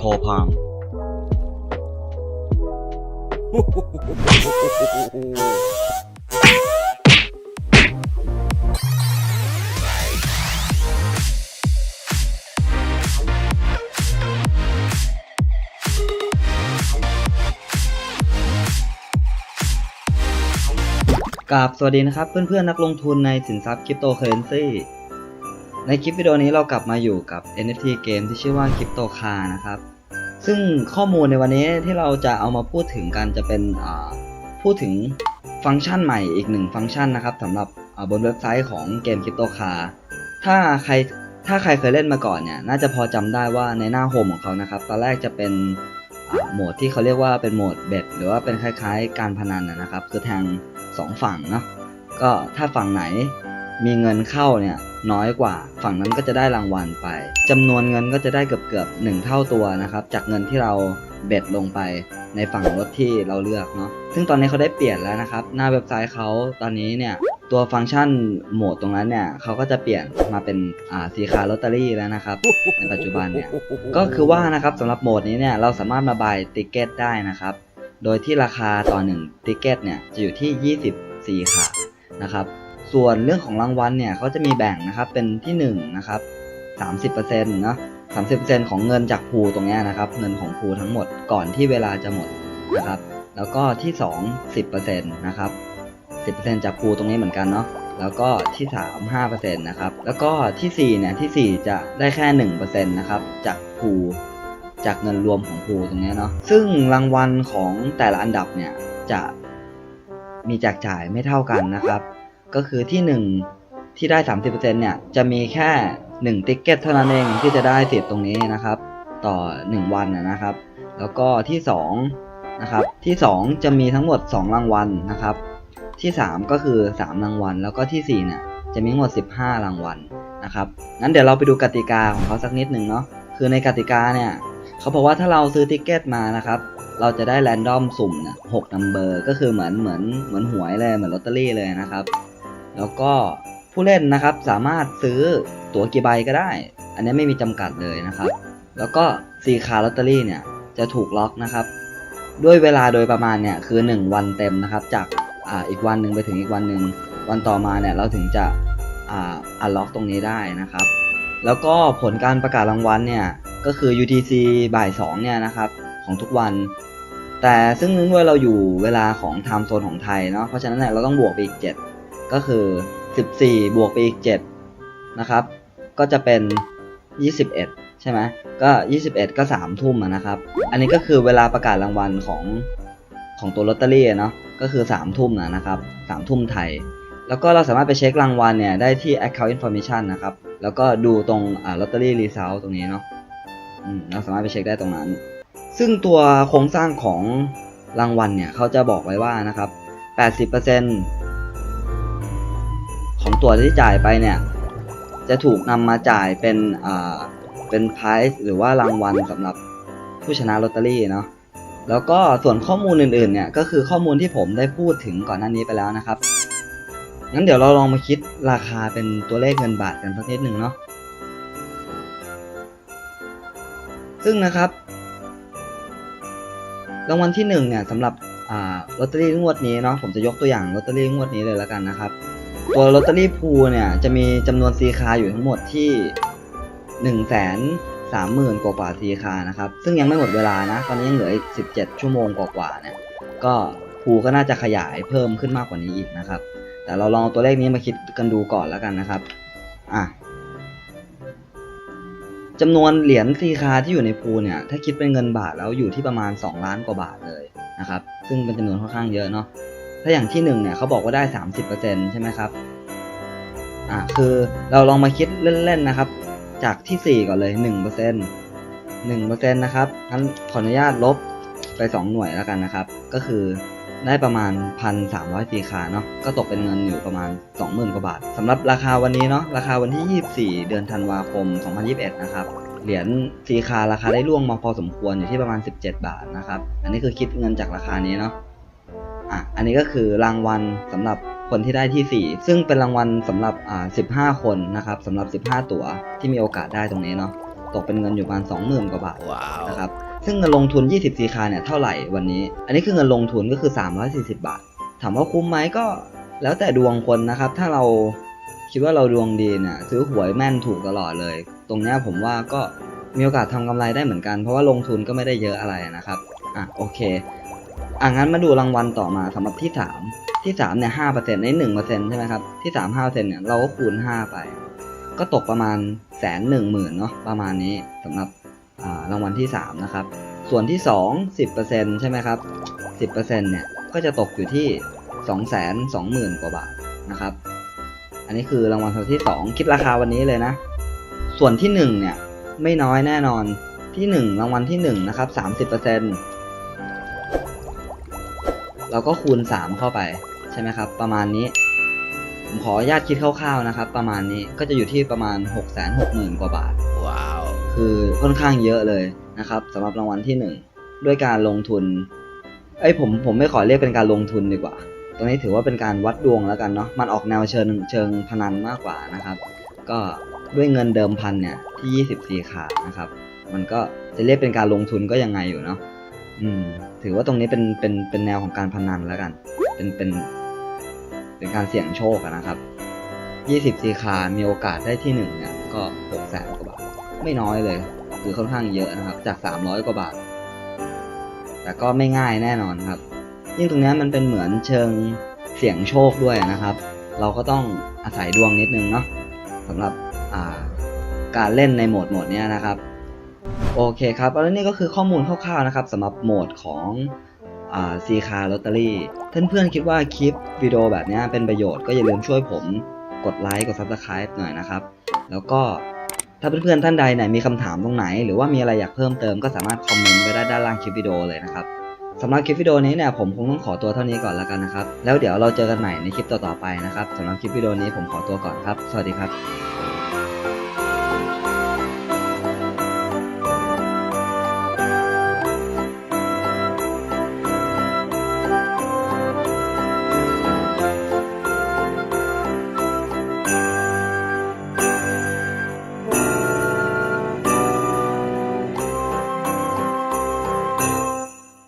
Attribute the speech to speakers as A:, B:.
A: คอพามกราบสวัสดีนะครับ เพื่อนๆ นักลงทุนในสินทรัพย์คริปโตเคอเรนซี ในคลิปวิดีโอนี้เรากลับมาอยู่กับ NFT เกมที่ชื่อว่าคริปโตคานะครับ ซึ่งข้อมูลในวันนี้ที่เราจะเอามาพูดถึงกันจะเป็นพูดถึงฟังก์ชันใหม่อีกหนึ่งฟังก์ชันนะครับสำหรับบนเว็บไซต์ของเกมคริปโตคาถ้าใครถ้าใครเคยเล่นมาก่อนเนี่ยน่าจะพอจำได้ว่าในหน้าโฮมของเขานะครับตอนแรกจะเป็นโหมดที่เขาเรียกว่าเป็นโหมดเบ็ดหรือว่าเป็นคล้ายๆ การพนันนะนะครับ คือแทงสองฝั่งเนาะก็ถ้าฝั่งไหนมีเงินเข้าเนี่ย น้อยกว่า ฝั่งนั้นก็จะได้รางวัลไปจำนวนเงินก็จะได้เกือบเกือบหนึ่งเท่าตัวนะครับ จากเงินที่เราเบ็ดลงไปในฝั่งรถที่เราเลือกเนาะซึ่งตอนนี้เขาได้เปลี่ยนแล้วนะครับ หน้าเว็บไซต์เขาตอนนี้เนี่ยตัวฟังก์ชันโหมดตรงนั้นเนี่ยเขาก็จะเปลี่ยนมาเป็นอ่าสีขาลอตเตอรี่แล้วนะครับ ในปัจจุบันเนี่ยก็คือว่านะครับสำหรับโหมดนี้เนี่ยเราสามารถมาบายติเกตได้นะครับ โดยที่ราคาต่อ1ติเกตเนี่ยจะอยู่ที่ 24ค่ะนะครับ ส่วนเรื่องของรางวัลเนี่ยเขาจะมีแบ่งนะครับเป็นที่1นะครับ30%เนาะ30%ของเงินจากพูตรงนี้นะครับ เงินของพูทั้งหมดก่อนที่เวลาจะหมดนะครับ แล้วก็ที่ 2 10%นะครับ 10%จากพูตรงนี้เหมือนกันเนาะแล้วก็ที่ 3 5%นะครับแล้วก็ที่4เนี่ยที่4 จะได้แค่1%นะครับจากพูจากเงินรวมของพูตรงนี้เนาะซึ่งรางวัลของแต่ละอันดับเนี่ยจะมีแจกจ่ายไม่เท่ากันนะครับ ก็คือที่ 1 ที่ได้ 30%เนี่ย จะมีแค่ 1 ติ๊กเก็ตเท่านั้นเองที่จะได้สิทธิ์ตรงนี้นะครับ ต่อ 1 วันนะครับ แล้วก็ที่ 2 นะครับ ที่ 2 จะมีทั้งหมด 2 รางวัลนะครับ ที่ 3 ก็คือ 3 รางวัล แล้วก็ที่ 4 เนี่ย จะมีทั้งหมด 15 รางวัลนะครับ งั้นเดี๋ยวเราไปดูกติกาของเขาสักนิดหนึ่งเนาะ คือในกติกาเนี่ยเขาบอกว่าถ้าเราซื้อติ๊กเก็ตมานะครับ เราจะได้แรนดอมสุ่มเนี่ยหกนัมเบอร์ ก็คือเหมือนเหมือนเหมือนหวยเลย เหมือนลอตเตอรี่เลยนะครับ แล้วก็ผู้เล่นนะครับสามารถซื้อตั๋วกี่ใบก็ได้ อันนี้ไม่มีจำกัดเลยนะครับ แล้วก็ซีคาลอตเตอรี่เนี่ยจะถูกล็อกนะครับ ด้วยเวลาโดยประมาณเนี่ยคือ 1 วันเต็มนะครับ จากอ่าอีกวันหนึ่งไปถึงอีกวันหนึ่งวันต่อมาเนี่ยเราถึงจะอ่าอันล็อกตรงนี้ได้นะครับ แล้วก็ผลการประกาศรางวัลเนี่ยก็คือ UTC บ่าย2เนี่ยนะครับของทุกวัน แต่ซึ่งเนื่องด้วยเราอยู่เวลาของไทม์โซนของไทยเนาะเพราะฉะนั้นเนี่ยเราต้องบวกไปอีก7 ก็คือ 14 บวกไปอีก 7 นะครับ ก็จะเป็น 21 ใช่ไหมก็ 21 ก็ 3 ทุ่มนะครับ อันนี้ก็คือเวลาประกาศรางวัลของของตัวลอตเตอรี่เนาะก็คือ 3 ทุ่มนะนะครับ3ทุ่มไทย แล้วก็เราสามารถไปเช็ครางวัลเนี่ยได้ที่ account information นะครับ แล้วก็ดูตรงอ่า lottery result ตรงนี้เนาะเราสามารถไปเช็คได้ตรงนั้น ซึ่งตัวโครงสร้างของรางวัลเนี่ยเขาจะบอกไว้ว่านะครับ 80%ของ ตัวที่จ่ายไปเนี่ย จะถูกนำมาจ่ายเป็นอ่าเป็นไพรส์หรือว่ารางวัลสำหรับผู้ชนะลอตเตอรี่เนาะแล้วก็ส่วนข้อมูลอื่นๆเนี่ยก็คือข้อมูลที่ผมได้พูดถึงก่อนหน้านี้ไปแล้วนะครับงั้นเดี๋ยวเราลองมาคิดราคาเป็นตัวเลขเงินบาทกันสักนิดหนึ่งเนาะซึ่งนะครับรางวัลที่หนึ่งเนี่ยสำหรับอ่าลอตเตอรี่งวดนี้เนาะผมจะยกตัวอย่างลอตเตอรี่งวดนี้เลยแล้วกันนะครับ ตัวลอตเตอรี่พูเนี่ยจะมีจำนวนซีคาอยู่ทั้งหมดที่1นึ่งแสนสามหมื่นกว่าซีคานะครับ ซึ่งยังไม่หมดเวลานะ ตอนนี้ยังเหลืออีก 17 ชั่วโมงกว่าๆเนี่ยก็พูก็น่าจะขยายเพิ่มขึ้นมากกว่านี้อีกนะครับ แต่เราลองเอาตัวเลขนี้มาคิดกันดูก่อนแล้วกันนะครับอะจำนวนเหรียญซีคาที่อยู่ในพูเนี่ยถ้าคิดเป็นเงินบาทแล้วอยู่ที่ประมาณ 2 ล้านกว่าบาทเลยนะครับ ซึ่งเป็นจำนวนค่อนข้างเยอะเนาะ ถ้าอย่างที่หนึ่งเนี่ยเขาบอกว่าได้ 30%ใช่ไหมครับอะคือเราลองมาคิดเล่นๆนะครับ จากที่ 4 ก่อนเลย 1% 1%นะครับงั้นขออนุญาตลบไป 2 หน่วยแล้วกันนะครับ ก็คือได้ประมาณ 1,300ตีคาเนาะก็ตกเป็นเงินอยู่ประมาณ 20,000กว่าบาทสำหรับราคาวันนี้เนาะราคาวันที่ 24 เดือนธันวาคม 2021 นะครับเหรียญซีคาราคาได้ร่วงมาพอสมควรอยู่ที่ประมาณ 17 บาทนะครับ อันนี้คือคิดเงินจากราคานี้เนาะ อะอันนี้ก็คือรางวัลสำหรับคนที่ได้ที่ 4 ซึ่งเป็นรางวัลสำหรับอ่า15 คนนะครับสำหรับ 15 ตั๋วที่มีโอกาสได้ตรงนี้เนาะตกเป็นเงินอยู่ประมาณ20,000กว่าบาท
B: Wow.
A: นะครับซึ่งเงินลงทุน20 c คาเนี่ยเท่าไหร่วันนี้ อันนี้คือเงินลงทุนก็คือ 340 บาท ถามว่าคุ้มไหมก็แล้วแต่ดวงคนนะครับ ถ้าเราคิดว่าเราดวงดีเนี่ยซื้อหวยแม่นถูกตลอดเลย ตรงเนี้ยผมว่าก็มีโอกาสทำกำไรได้เหมือนกัน เพราะว่าลงทุนก็ไม่ได้เยอะอะไรนะครับ อะโอเค อะงั้นมาดูรางวัลต่อมาสำหรับที่3ที่3เนี่ย5%ใน1%ใช่ไหมครับที่3 5%เปอร์เซ็นต์เนี่ยเราก็คูณ5ไป ก็ตกประมาณแสนหนึ่งหมื่นเนาะประมาณนี้สำหรับรางวัลที่3นะครับส่วนที่2 10%ใช่ไหมครับ10%เนี่ยก็จะตกอยู่ที่2 2 0 0 0 0กว่าบาทนะครับ อันนี้คือรางวัลที่2คิดราคาวันนี้เลยนะ ส่วนที่1เนี่ยไม่น้อยแน่นอนที่1รางวัลที่1นะครับ30%เราก็คูณ 3 เข้าไปใช่ไหมครับ ประมาณนี้ ผมขออนุญาตคิดคร่าวๆนะครับ ประมาณนี้ก็จะอยู่ที่ประมาณ 6 6 0 0 0 0 กว่าบาท
B: Wow.
A: คือค่อนข้างเยอะเลยนะครับสำหรับรางวัลที่หนึ่งด้วยการลงทุนเอ้ยผมผมไม่ขอเรียกเป็นการลงทุนดีกว่า ตรงนี้ถือว่าเป็นการวัดดวงแล้วกันเนาะมันออกแนวเชิงเชิงพนันมากกว่านะครับ ก็ด้วยเงินเดิมพันเนี่ยที่ 24 ขาดนะครับ มันก็จะเรียกเป็นการลงทุนก็ยังไงอยู่เนาะ อืม ถือว่าตรงนี้เป็นเป็นเป็นแนวของการพนันแล้วกัน เป็นเป็นเป็นการเสี่ยงโชคอะนะครับ20สีคามีโอกาสได้ที่หนึ่งเนี่ยก็6แสนกว่าบาท ไม่น้อยเลย คือค่อนข้างเยอะนะครับ จาก300กว่าบาท แต่ก็ไม่ง่ายแน่นอนครับ ยิ่งตรงนี้มันเป็นเหมือนเชิงเสี่ยงโชคด้วยนะครับ เราก็ต้องอาศัยดวงนิดนึงเนาะสำหรับการเล่นในโหมดโหมดนี้นะครับ โอเคครับแล้วนี่ก็คือข้อมูลคร่าวๆนะครับสำหรับโหมดของซีคาลอตเตอรี่เพื่อนๆคิดว่าคลิปวิดีโอแบบนี้เป็นประโยชน์ก็อย่าลืมช่วยผมกดไลค์กด Subscribe หน่อยนะครับ แล้วก็ถ้าเพื่อนๆท่านใดไหนมีคำถามตรงไหน หรือว่ามีอะไรอยากเพิ่มเติมก็สามารถคอมเมนต์ไว้ได้ด้านล่างคลิปวิดีโอเลยนะครับสำหรับคลิปวิดีโอนี้เนี่ยผมคงต้องขอตัวเท่านี้ก่อนแล้วกันนะครับ แล้วเดี๋ยวเราเจอกันใหม่ในคลิปต่อๆไปนะครับสำหรับคลิปวิดีโอนี้ผมขอตัวก่อนครับ สวัสดีครับ